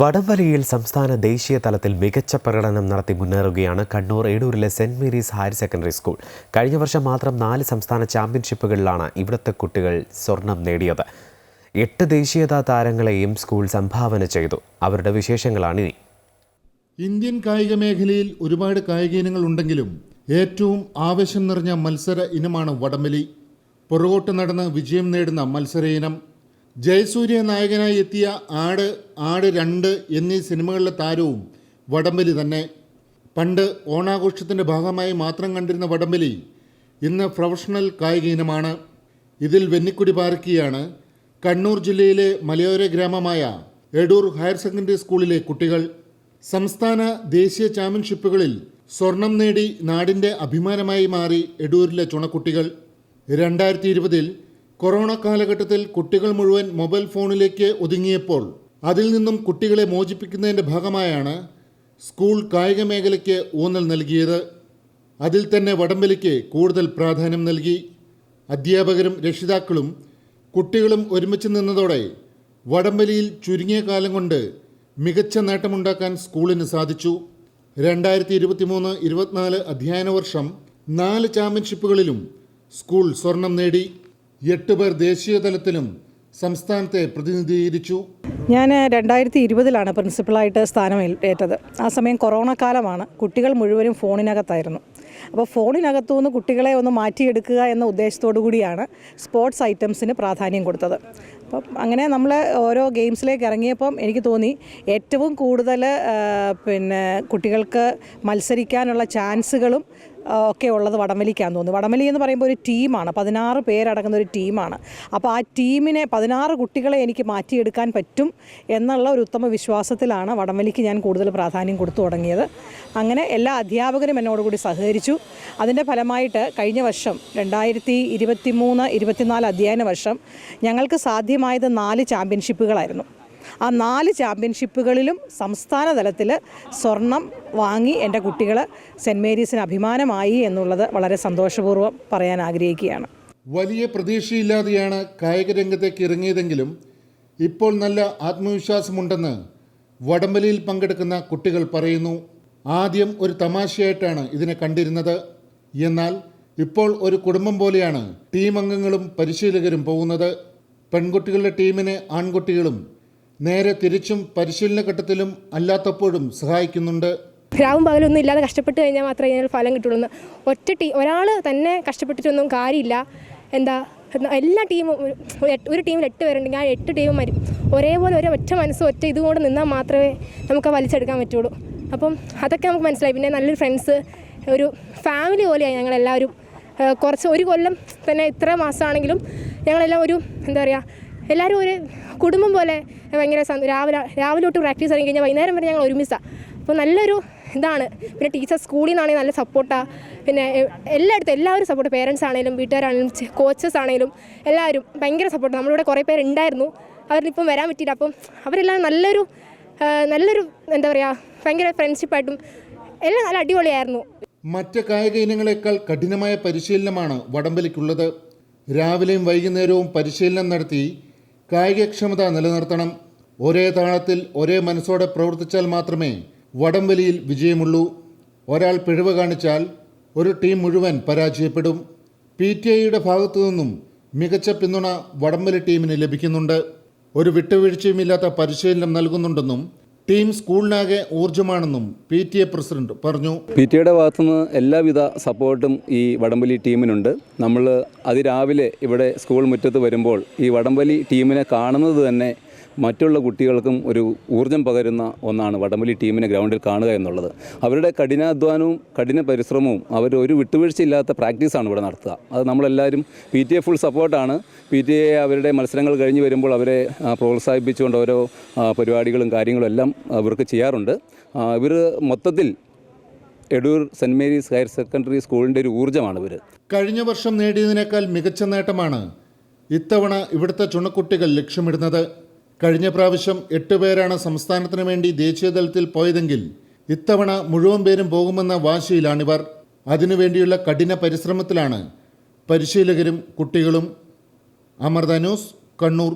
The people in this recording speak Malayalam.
വടംവലിയിൽ സംസ്ഥാന ദേശീയ തലത്തിൽ മികച്ച പ്രകടനം നടത്തി മുന്നേറുകയാണ് Kannur ഏടൂരിലെ saint Mary's higher secondary school. കഴിഞ്ഞ വർഷം മാത്രം നാല് സംസ്ഥാന ചാമ്പ്യൻഷിപ്പുകളിലാണ് ഇവിടുത്തെ കുട്ടികൾ സ്വർണം നേടിയത്. എട്ട് ദേശീയതാ താരങ്ങളെയും സ്കൂൾ സംഭാവന ചെയ്തു. അവരുടെ വിശേഷങ്ങളാണ് ഇനി. ഇന്ത്യൻ കായിക മേഖലയിൽ ഒരുപാട് കായിക ഇനങ്ങൾ ഉണ്ടെങ്കിലും ഏറ്റവും ആവേശം നിറഞ്ഞ മത്സര ഇനമാണ് വടംവലി. പുറകോട്ട് നടന്ന് വിജയം നേടുന്ന മത്സര ഇനം ജയസൂര്യ നായകനായി എത്തിയ ആട് ആട് രണ്ട് എന്നീ സിനിമകളിലെ താരവും വടംവലി തന്നെ. പണ്ട് ഓണാഘോഷത്തിന്റെ ഭാഗമായി മാത്രം കണ്ടിരുന്ന വടംവലി ഇന്ന് പ്രൊഫഷണൽ കായിക ഇനമാണ്. ഇതിൽ വെന്നിക്കുടി പാർക്കിയാണ് കണ്ണൂർ ജില്ലയിലെ മലയോര ഗ്രാമമായ എടൂർ ഹയർ സെക്കൻഡറി സ്കൂളിലെ കുട്ടികൾ. സംസ്ഥാന ദേശീയ ചാമ്പ്യൻഷിപ്പുകളിൽ സ്വർണം നേടി നാടിന്റെ അഭിമാനമായി മാറി എടൂരിലെ ചുണക്കുട്ടികൾ. രണ്ടായിരത്തി ഇരുപതിൽ കൊറോണ കാലഘട്ടത്തിൽ കുട്ടികൾ മുഴുവൻ മൊബൈൽ ഫോണിലേക്ക് ഒതുങ്ങിയപ്പോൾ അതിൽ നിന്നും കുട്ടികളെ മോചിപ്പിക്കുന്നതിന്റെ ഭാഗമായാണ് സ്കൂൾ കായിക മേഖലയ്ക്ക് ഊന്നൽ നൽകിയത്. അതിൽ തന്നെ വടംവലിക്ക് കൂടുതൽ പ്രാധാന്യം നൽകി. അധ്യാപകരും രക്ഷിതാക്കളും കുട്ടികളും ഒരുമിച്ച് നിന്നതോടെ വടംവലിയിൽ ചുരുങ്ങിയ കാലം കൊണ്ട് മികച്ച നേട്ടമുണ്ടാക്കാൻ സ്കൂളിന് സാധിച്ചു. രണ്ടായിരത്തി ഇരുപത്തിമൂന്ന് ഇരുപത്തിനാല് അധ്യയന വർഷം നാല് ചാമ്പ്യൻഷിപ്പുകളിലും സ്കൂൾ സ്വർണം നേടി. എട്ട് പേർ ദേശീയ തലത്തിലും സംസ്ഥാനത്തെ പ്രതിനിധീകരിച്ചു. ഞാൻ രണ്ടായിരത്തി ഇരുപതിലാണ് പ്രിൻസിപ്പളായിട്ട് സ്ഥാനം ഏറ്റത്. ആ സമയം കൊറോണ കാലമാണ്. കുട്ടികൾ മുഴുവനും ഫോണിനകത്തായിരുന്നു. അപ്പോൾ ഫോണിനകത്തു നിന്ന് കുട്ടികളെ ഒന്ന് മാറ്റിയെടുക്കുക എന്ന ഉദ്ദേശത്തോടു കൂടിയാണ് സ്പോർട്സ് ഐറ്റംസിന് പ്രാധാന്യം കൊടുത്തത്. അപ്പം അങ്ങനെ നമ്മൾ ഓരോ ഗെയിംസിലേക്ക് ഇറങ്ങിയപ്പം എനിക്ക് തോന്നി ഏറ്റവും കൂടുതൽ പിന്നെ കുട്ടികൾക്ക് മത്സരിക്കാനുള്ള ചാൻസുകളും ഒക്കെ ഉള്ളത് വടംവലിക്കാന്ന് തോന്നുന്നു. വടംവലി എന്ന് പറയുമ്പോൾ ഒരു ടീമാണ്. പതിനാറ് പേരടങ്ങുന്ന ഒരു ടീമാണ്. അപ്പോൾ ആ ടീമിനെ പതിനാറ് കുട്ടികളെ എനിക്ക് മാറ്റിയെടുക്കാൻ പറ്റും എന്നുള്ള ഒരു ഉത്തമ വിശ്വാസത്തിലാണ് വടംവലിക്ക് ഞാൻ കൂടുതൽ പ്രാധാന്യം കൊടുത്തു തുടങ്ങിയത്. അങ്ങനെ എല്ലാ അധ്യാപകരും എന്നോടുകൂടി സഹകരിച്ചു. അതിന്റെ ഫലമായിട്ട് കഴിഞ്ഞ വർഷം രണ്ടായിരത്തി ഇരുപത്തി മൂന്ന് ഇരുപത്തിനാല് അധ്യയന വർഷം ഞങ്ങൾക്ക് സാധ്യമായത് നാല് ചാമ്പ്യൻഷിപ്പുകളായിരുന്നു. ആ നാല് ചാമ്പ്യൻഷിപ്പുകളിലും സംസ്ഥാന തലത്തിൽ സ്വർണം വാങ്ങി എന്റെ കുട്ടികൾ സെന്റ് മേരീസിന് അഭിമാനമായി എന്നുള്ളത് വളരെ സന്തോഷപൂർവം പറയാൻ ആഗ്രഹിക്കുകയാണ്. വലിയ പ്രതീക്ഷയില്ലാതെയാണ് കായിക രംഗത്തേക്ക് ഇറങ്ങിയതെങ്കിലും ഇപ്പോൾ നല്ല ആത്മവിശ്വാസമുണ്ടെന്ന് വടംവലിയിൽ പങ്കെടുക്കുന്ന കുട്ടികൾ പറയുന്നു ആദ്യം ഒരു തമാശയായിട്ടാണ് ഇതിനെ കണ്ടിരുന്നത്. എന്നാൽ ഇപ്പോൾ ഒരു കുടുംബം പോലെയാണ് ടീം അംഗങ്ങളും പരിശീലകരും പോകുന്നത്. പെൺകുട്ടികളുടെ ടീമിന് ആൺകുട്ടികളും നേരെ തിരിച്ചും പരിശീലന ഘട്ടത്തിലും അല്ലാത്തപ്പോഴും സഹായിക്കുന്നുണ്ട്. രാവും പകലൊന്നും ഇല്ലാതെ കഷ്ടപ്പെട്ട് കഴിഞ്ഞാൽ മാത്രമേ ഇതിനൊരു ഫലം കിട്ടുള്ളൂ. ഒറ്റ ടീം ഒരാൾ തന്നെ കഷ്ടപ്പെട്ടിട്ടൊന്നും കാര്യമില്ല. എന്താ എല്ലാ ടീമും ഒരു- ടീമിൽ എട്ട് പേരുണ്ടെങ്കിൽ ആ എട്ട് ടീമും വരും ഒരേപോലെ ഒരു ഒറ്റ മനസ്സും ഒറ്റ ഇതുകൊണ്ട് നിന്നാൽ മാത്രമേ നമുക്ക് വലിച്ചെടുക്കാൻ പറ്റുള്ളൂ. അപ്പം അതൊക്കെ നമുക്ക് മനസ്സിലായി. പിന്നെ നല്ലൊരു ഫ്രണ്ട്സ് ഒരു ഫാമിലി പോലെയായി ഞങ്ങളെല്ലാവരും. കുറച്ച് ഒരു കൊല്ലം തന്നെ ഇത്ര മാസമാണെങ്കിലും ഞങ്ങളെല്ലാം ഒരു എന്താ പറയുക എല്ലാവരും ഒരു കുടുംബം പോലെ ഭയങ്കര രാവിലെ രാവിലെ തൊട്ട് പ്രാക്ടീസ് ഇറങ്ങി കഴിഞ്ഞാൽ വൈകുന്നേരം വരെ ഞങ്ങൾ ഒരുമിച്ചാണ് അപ്പോൾ നല്ലൊരു ഇതാണ്. പിന്നെ ടീച്ചർ സ്കൂളിൽ നിന്നാണെങ്കിൽ നല്ല സപ്പോർട്ടാണ് പിന്നെ എല്ലായിടത്തും എല്ലാവരും സപ്പോർട്ട് പേരൻസ് ആണെങ്കിലും വീട്ടുകാരാണെങ്കിലും കോച്ചസ് ആണെങ്കിലും എല്ലാവരും ഭയങ്കര സപ്പോർട്ട് നമ്മളിവിടെ കുറേ പേരുണ്ടായിരുന്നു അവരിപ്പം വരാൻ പറ്റിയില്ല. അപ്പം അവരെല്ലാം നല്ലൊരു നല്ലൊരു എന്താ പറയുക ഭയങ്കര ഫ്രണ്ട്ഷിപ്പായിട്ടും എല്ലാം നല്ല അടിപൊളിയായിരുന്നു. മറ്റ് കായിക ഇനങ്ങളെക്കാൾ കഠിനമായ പരിശീലനമാണ് വടംവലിക്കുള്ളത്. രാവിലെയും വൈകുന്നേരവും പരിശീലനം നടത്തി കായികക്ഷമത നിലനിർത്തണം. ഒരേ താളത്തിൽ ഒരേ മനസ്സോടെ പ്രവർത്തിച്ചാൽ മാത്രമേ വടംവലിയിൽ വിജയമുള്ളൂ. ഒരാൾ പിഴവ് കാണിച്ചാൽ ഒരു ടീം മുഴുവൻ പരാജയപ്പെടും. പി ടി ഐയുടെ ഭാഗത്തു നിന്നും മികച്ച പിന്തുണ വടംവലി ടീമിന് ലഭിക്കുന്നുണ്ട്. ഒരു വിട്ടുവീഴ്ചയുമില്ലാത്ത പരിശീലനം നൽകുന്നുണ്ടെന്നും ടീം സ്കൂളിനാകെ ഊർജമാണെന്നും പി ടി എ പ്രസിഡന്റ് പറഞ്ഞു. പി ടി എയുടെ ഭാഗത്തുനിന്ന് എല്ലാവിധ സപ്പോർട്ടും ഈ വടംവലി ടീമിനുണ്ട്. നമ്മൾ അതിരാവിലെ ഇവിടെ സ്കൂൾ മുറ്റത്ത് വരുമ്പോൾ ഈ വടംവലി ടീമിനെ കാണുന്നത് തന്നെ മറ്റുള്ള കുട്ടികൾക്കും ഒരു ഊർജം പകരുന്ന ഒന്നാണ് വടംവലി ടീമിനെ ഗ്രൗണ്ടിൽ കാണുക എന്നുള്ളത്. അവരുടെ കഠിനാധ്വാനവും കഠിന പരിശ്രമവും അവർ ഒരു വിട്ടുവീഴ്ചയില്ലാത്ത പ്രാക്ടീസാണ് ഇവിടെ നടത്തുക. അത് നമ്മളെല്ലാവരും പി ടി എ ഫുൾ സപ്പോർട്ടാണ് പി ടി എ അവരുടെ മത്സരങ്ങൾ കഴിഞ്ഞ് വരുമ്പോൾ അവരെ പ്രോത്സാഹിപ്പിച്ചുകൊണ്ട് ഓരോ പരിപാടികളും കാര്യങ്ങളും എല്ലാം അവർക്ക് ചെയ്യാറുണ്ട്. ഇവർ മൊത്തത്തിൽ Edoor saint Mary's higher secondary സ്കൂളിന്റെ ഒരു ഊർജമാണ് ഇവർ. കഴിഞ്ഞ വർഷം നേടിയതിനേക്കാൾ മികച്ച നേട്ടമാണ് ഇത്തവണ ഇവിടുത്തെ ചുണക്കുട്ടികൾ ലക്ഷ്യമിടുന്നത്. കഴിഞ്ഞ പ്രാവശ്യം എട്ട് പേരാണ് സംസ്ഥാനത്തിന് വേണ്ടി ദേശീയതലത്തിൽ പോയതെങ്കിൽ ഇത്തവണ മുഴുവൻ പേരും പോകുമെന്ന വാശിയിലാണിവർ. അതിനുവേണ്ടിയുള്ള കഠിന പരിശ്രമത്തിലാണ് പരിശീലകരും കുട്ടികളും. അമൃത ന്യൂസ് കണ്ണൂർ.